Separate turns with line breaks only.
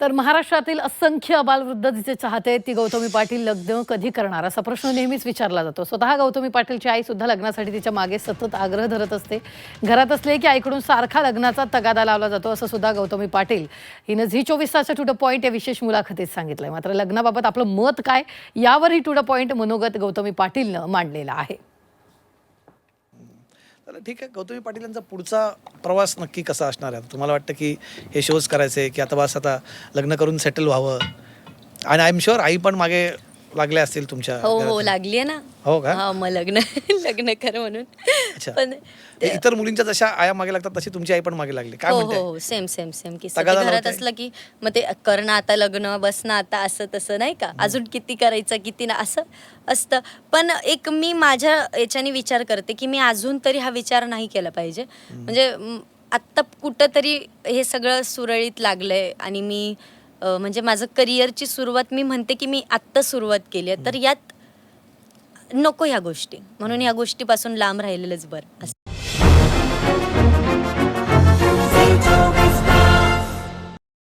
तर महाराष्ट्रातील असंख्य अबालवृद्ध जिचे चाहते आहेत ती गौतमी पाटील लग्न कधी करणार? असा प्रश्न नेहमीच विचारला जातो. स्वतः गौतमी पाटीलची आई सुद्धा लग्नासाठी तिच्यामागे सतत आग्रह धरत असते. घरात असले की आईकडून सारखा लग्नाचा तगादा लावला जातो असं सुद्धा गौतमी पाटील हिनं झी चोवीस तासच्या टू द पॉईंट या विशेष मुलाखतीत सांगितलंय. मात्र लग्नाबाबत आपलं मत काय? यावरही टू द पॉईंट मनोगत गौतमी पाटीलनं मांडलेलं आहे.
तर ठीक आहे गौतमी पाटील यांचा पुढचा प्रवास नक्की कसा असणार आहे? तुम्हाला वाटतं की हे शोज करायचे की आता बस आता लग्न करून सेटल व्हावं? आणि आय एम शुअर आई पण मागे लागल्या असतील तुमच्या
हो हो. लागली आहे ना.
हो का?
हा मग लग्न लग्न कर म्हणून.
अच्छा.
पण
इतर मुलींच्या जशा आया मागे लागतात तशी तुमची आई पण मागे लागली. काय
हो
म्हणते?
हो सेम सेम सेम की
तगादा
घरात? असलं की मग ते कर ना आता लग्न बस ना आता असं तसं नाही का? अजून किती करायचं किती ना असं असतं. पण एक मी माझ्या याच्याने विचार करते की मी अजून तरी हा विचार नाही केला पाहिजे. म्हणजे म, आत्ता कुठंतरी हे सगळं सुरळीत लागलंय आणि मी म्हणजे माझं करिअरची सुरुवात मी म्हणते की मी आत्ता सुरुवात केली आहे. तर यात नको ह्या गोष्टी. म्हणून ह्या गोष्टीपासून लांब राहिलेलंच बरं. असं.